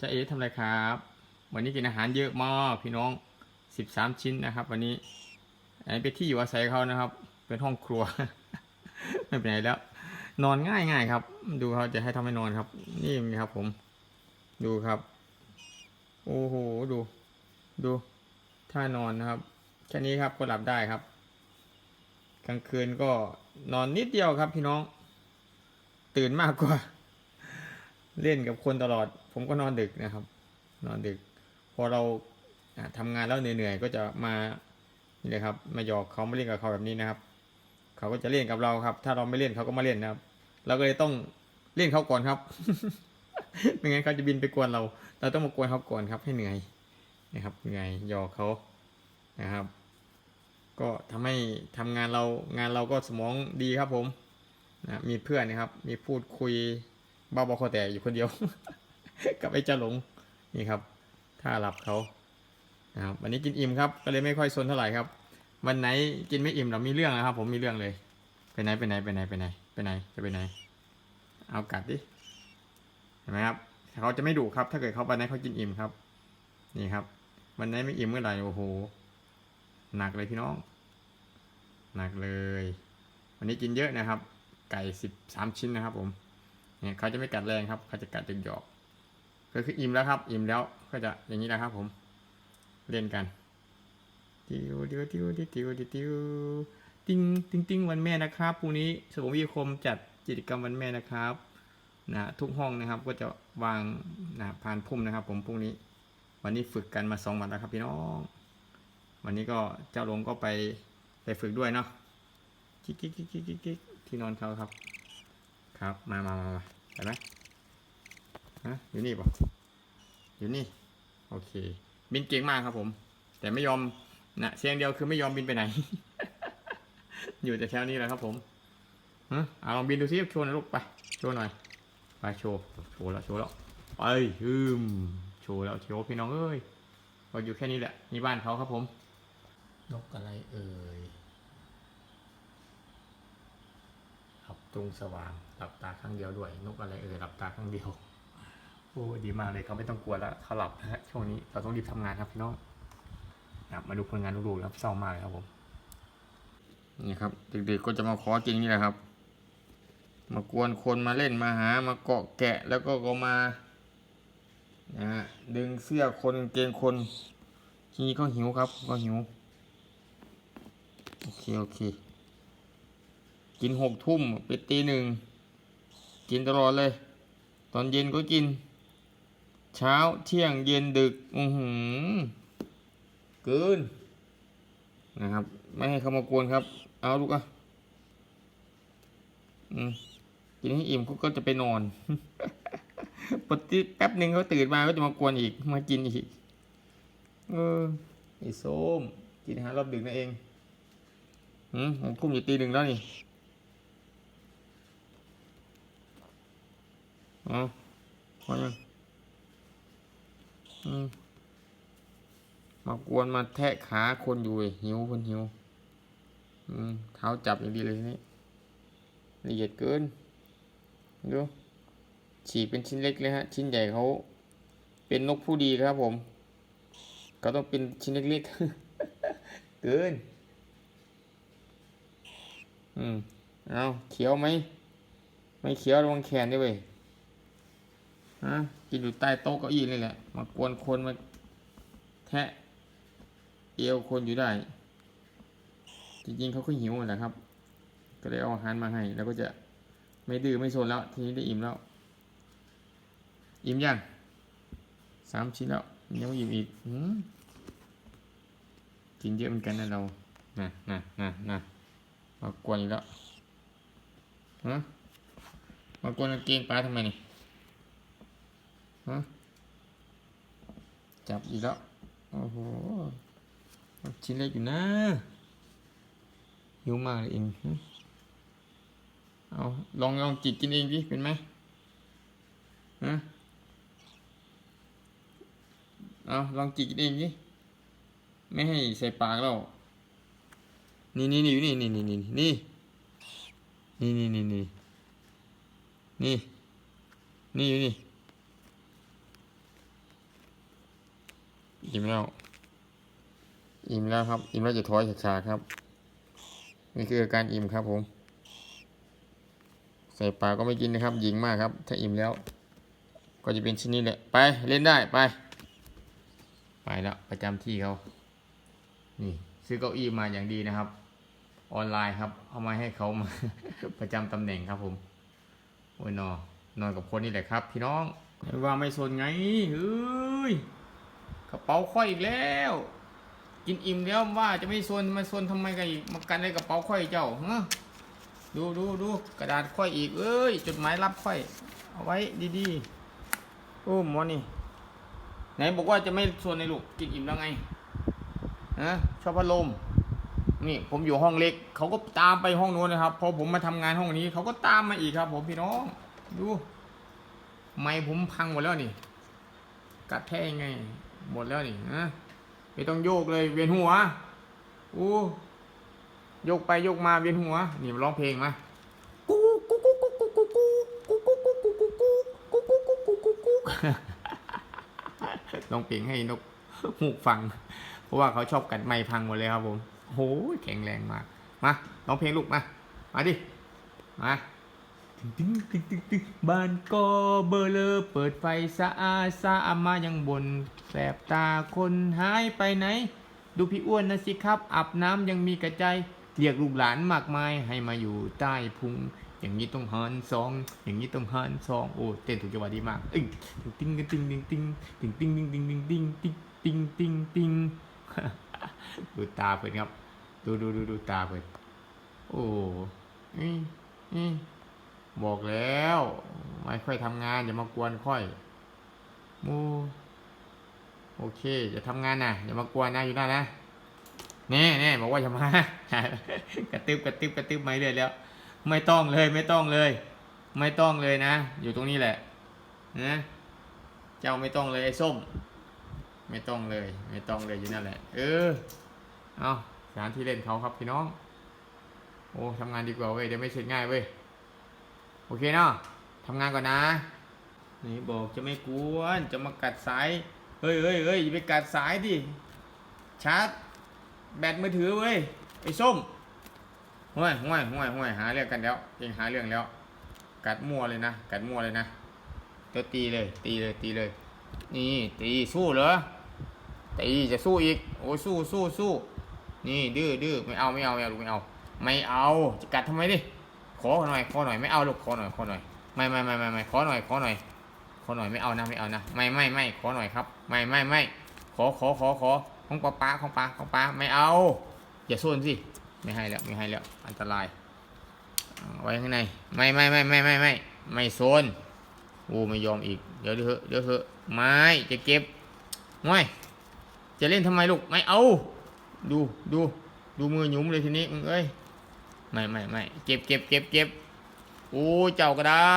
จะเอ๋ทำอะไรครับ วันนี้กินอาหารเยอะมากพี่น้องสิบสามชิ้นนะครับ วันนี้อันนี้เป็นที่อยู่อาศัยเขานะครับ เป็นห้องครัว ไม่เป็นไรแล้ว นอนง่ายง่ายครับ ดูเขาจะให้ทำให้นอนครับ นี่ครับ ผม ดูครับ โอ้โหดู ดูท่านอนนะครับแค่นี้ครับก็หลับได้ครับ กลางคืนก็นอนนิดเดียวครับ พี่น้อง ตื่นมากกว่า เล่นกับคนตลอด ผมก็นอนดึกนะครับ นอนดึก พอเราอะทำงานแล้วเหนื่อยๆก็จะมานี่เลยครับมาหยอกเขามาเล่นกับเขาแบบนี้นะครับ เขาก็จะเล่นกับเราครับ ถ้าเราไม่เล่นเขาก็มาเล่นนะครับ เราก็เลยต้องเล่นเขาก่อนครับไม่งั้นเขาจะบินไปกวนเรา เราต้องมากวนเขาก่อนครับ ให้เหนื่อยนะครับเหนื่อยหยอกเขานะครับ ก็ทำให้ทำงานเรางานเราก็สมองดีครับผมนะมีเพื่อนนะครับ มีพูดคุยบ้าบอคอแต่อยู่คนเดียว กับไอ้เจ้าหลงนี่ครับท่าหลับเขานะครับวันนี้กินอิ่มครับก็เลยไม่ค่อยสนเท่าไหร่ครับ วันไหนกินไม่อิ่มเรามีเรื่องนะครับ ผมมีเรื่องเลยไปไหนไปไหนไปไหนไปไหนไปไหนจะไปไหน เอากัดดิเห็นไหมครับเขาจะไม่ดุครับ ถ้าเกิดเขาวันไหนเขากินอิ่มครับ นี่ครับ วันไหนไม่อิ่มเมื่อไหร่โอ้โหหนักเลยพี่น้อง หนักเลย วันนี้กินเยอะนะครับ ไก่สิบสามชิ้นนะครับ ผมเนี่ยเขาจะไม่กัดแรงครับ เขาจะกัดหยอก ก็คืออิ่มแล้วครับ อิ่มแล้วก็จะอย่างนี้นะครับ ผมเล่นกันติวติวติวติวติวติวติวติ้งติ้งติ้งวันแม่นะครับพรุ่งนี้สมวิคมจัดกิจกรรมวันแม่นะครับนะทุกห้องนะครับก็จะวางนะผ่านพุ่มนะครับ ผมพรุ่งนี้ วันนี้ฝึกกันมาสองวันแล้วครับพี่น้อง วันนี้ก็เจ้าหลงก็ไปไปฝึกด้วยเนาะกิ๊กกิ๊กกิ๊กกิ๊กกิ๊กกิ๊กที่นอนเขาครับ ครับมามามามาไปไหม ฮะอยู่นี่ป่ะอยู่นี่ โอเค บินเก่งมากครับผม แต่ไม่ยอมนะเสียงเดียวคือไม่ยอมบินไปไหน อยู่แต่แถวนี้แหละครับผมฮะเอาลองบินดูซิโชว์หน่อยลูกไปโชว์หน่อยไปโชว์โชว์แล้วโชว์แล้วไปฮึมโชว์แล้วโชว์พี่น้องเอ้ยก็อยู่แค่นี้แหละนี่บ้านเขาครับผมนกอะไรเอ่ยหลับตรงสว่างหลับตาข้างเดียวด้วย นกอะไรเอ่ยหลับตาข้างเดียว อ้ดีมากเลยเขาไม่ต้องกลัวแล้วเขาหลับนะฮะช่วงนี้เราต้องรีบทำงานครับพี่น้องมาดูผลงานลูกๆแล้วเศร้ามากเลยครับผมนี่ครับเด็กๆก็จะมาขอกินนี่แหละครับ มากวนคนมาเล่นมาหามาเกาะแกะแล้วก็ก็มานะฮะดึงเสื้อคนเกงคนทีนี้เขาหิวครับก็หิวโอเคโอเค กินหกทุ่มไปตีหนึ่งกินตลอดเลย ตอนเย็นก็กิน เช้าเที่ยงเย็นดึกอือหือเกินนะครับ ไม่ให้เขามากวนครับ เอาลูกอะอืมกินให้อิ่มเขาก็จะไปนอนปกติแป๊บหนึ่งเขาตื่นมาก็จะมากวนอีก มากินอีก เออไอ้ส้มกินอาหารรอบดึกนั่นเองอืมผมคุ้มอยู่ตีหนึ่งแล้วนี่อ๋อพอยัง มากวนมาแทะขาคนอยู่เว้ยหิวคนหิวเท้าจับอย่างดีเลยทีนี่ละเอียดเกินดูฉีกเป็นชิ้นเล็กเลยฮะ ชิ้นใหญ่เขาเป็นนกผู้ดีครับผมก็ต้องเป็นชิ้นเล็กๆ เกิน อืม เอาเขียวไหม ไม่เขียวระวังแขนด้วยเว้ย ฮะกินอยู่ใต้โต๊ะเก้าอี้นี่แหละ มากวนคนมาแทะเอวคนอยู่ได้ จริงๆเขาก็หิวแหละครับ ก็เลยเอาอาหารมาให้ แล้วก็จะไม่ดื้อไม่โซนแล้ว ทีนี้ได้อิ่มแล้ว อิ่มยังสามชิ้นแล้วยังไม่อิ่มอีกหืมกินเยอะเหมือนกันนะเรานะนะนะนะมากวนอีกแล้วฮะมากวนกางเกงปลาทำไมนี่ จับอีกแล้ว โอ้โห ชิ้นเล็กอยู่นะหิวมากเลยเองเอาลองลองจิกกินเองดิ เป็นไหมฮะเอาลองจิกกินเองดิไม่ให้ใส่ปากแล้วนี่นี่นี่อยู่นี่นี่นี่นี่นี่นี่นี่นี่นี่นี่นี่อยู่นี่ อิ่มแล้ว อิ่มแล้วครับ อิ่มแล้วจะถอยฉากครับ นี่คืออาการอิ่มครับผม ใส่ปากก็ไม่กินนะครับหญิงมากครับ ถ้าอิ่มแล้ว ก็จะเป็นชิ้นนี้แหละ ไปเล่นได้ไป ไปแล้วประจำที่เขา นี่ซื้อเก้าอี้มาอย่างดีนะครับ ออนไลน์ครับ เอามาให้เขามาประจำตำแหน่งครับผม โอ้ยนอนนอนกับคนนี่แหละครับ พี่น้องว่าไม่สนไงเฮ้ย กระเป๋าค่อยอีกแล้ว กินอิ่มแล้วว่าจะไม่ซนมาซนทำไมกันอีกมากันในกระเป๋าค่อยเจ้าฮะดูดูดูกระดาษค่อยอีกเอ้ยจดหมายรับค่อย เอาไว้ดีๆโอ้หมอนี่ไหนบอกว่าจะไม่ซนในลูกกินอิ่มแล้วไงฮะชอบพัดลมนี่ผมอยู่ห้องเล็กเขาก็ตามไปห้องนู้นนะครับพอผมมาทำงานห้องนี้เขาก็ตามมาอีกครับ ผมพี่น้องดู ไม้ผมพังหมดแล้วนี่ กัดแท้ยังไง หมดแล้วนี่นะไม่ต้องโยกเลยเวียนหัวอู้โยกไปโยกมาเวียนหัว นี่มาร้องเพลงมากูกูกูกูกูกูกูกูกูกูกูกูกูกูกูกูกูกูร้องเพลงให้นกหูกฟัง เพราะว่าเขาชอบกัดไม้พังหมดเลยครับผมโอ้ยแข็งแรงมากมาร้องเพลงลูกมา มาดิ มา ตึงตึงตึงตึงบ้านก็เบอเลอเปิดไฟสะอาดสะอามายังบนแสบตาคนหายไปไหน ดูพี่อ้วนนะสิครับอาบน้ำยังมีกระจายเรียกลูกหลานมากมายให้มาอยู่ใต้พุง อย่างนี้ต้องหันสอง อย่างนี้ต้องหันสองโอ้เต้นถูกจังหวะดีมากอึ้งติ้งติ้งติ้งติ้งติ้งติ้งติ้งติ้งติ้งติ้งติ้งติ้งติ้งติ้งดูตาเพื่อนครับ ดูดูดูดูตาเพื่อนโอ้อืมอืม บอกแล้ว ไม่ค่อยทำงานอย่ามากวนค่อย มูโอเคจะทำงานนะอย่ามากวนนะอยู่นั่นนะแน่แน่บอกว่าจะมากระตึบกระตึบกระตึบไม่เลยแล้ว ไม่ต้องเลยไม่ต้องเลย ไม่ต้องเลยนะ อยู่ตรงนี้แหละนะเจ้าไม่ต้องเลยไอ้ส้ม ไม่ต้องเลย ไม่ต้องเลยอยู่นั่นแหละ เออเอาสถานที่เล่นเขาครับพี่น้อง โอ้ทำงานดีกว่าเว้ยเดี๋ยวไม่เสร็จง่ายเว้ย โอเคเนาะทำงานก่อนนะ นี่บอกจะไม่กวนจะมากัดสายเฮ้ยเฮ้ยเฮ้ยอย่าไปกัดสายดิชาร์จแบตมือถือเว้ยไอ้ส้มห่วยห่วยห่วยห่วยหาเรื่องกันแล้วเองหาเรื่องแล้ว กัดมั่วเลยนะกัดมั่วเลยนะตัวตีเลย ตีเลยตีเลย นี่ตีสู้เหรอตีจะสู้อีกโอ้ยสู้สู้สู้นี่ดื้อดื้อไม่เอาไม่เอาไม่เอาไม่เอาไม่เอาจะกัดทำไมดิ อหน่อยขอหน่อยไม่เอาลูกขอหน่อยขอหน่อยไม่ไม่ไม่ไม่ไม่ขอหน่อยขอหน่อยขอหน่อยไม่เอานะไม่เอานะไม่ไม่ไม่ขอหน่อยครับ ไม่ไม่ไม่ขอขอขอขอของป้าป้าของป้าของป้าไม่เอา อย่าโซนสิไม่ให้แล้วไม่ให้แล้วอันตรายเอาไว้ข้างในไม่ไม่ไม่ไม่ไม่ไม่ไม่โซนโอ้ไม่ยอมอีกเดี๋ยวเถอะเดี๋ยวเถอะไม่จะเก็บไม่จะเล่นทำไมลูกไม่เอา ดูดูดูมือหยุมเลยทีนี้มึงเอ้ย ไม่ไม่ไม่เก็บเก็บเก็บเก็บโอ้เจ้าก็ได้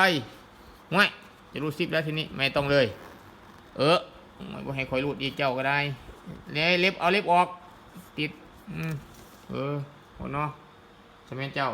ไม่จะรูดซิปแล้วทีนี้ไม่ต้องเลย เออไม่ให้คอยรูดอีกเจ้าก็ได้เล็บเล็บเอาเล็บออก ติด อืมเออโอ้เนาะใช่ไหมเจ้า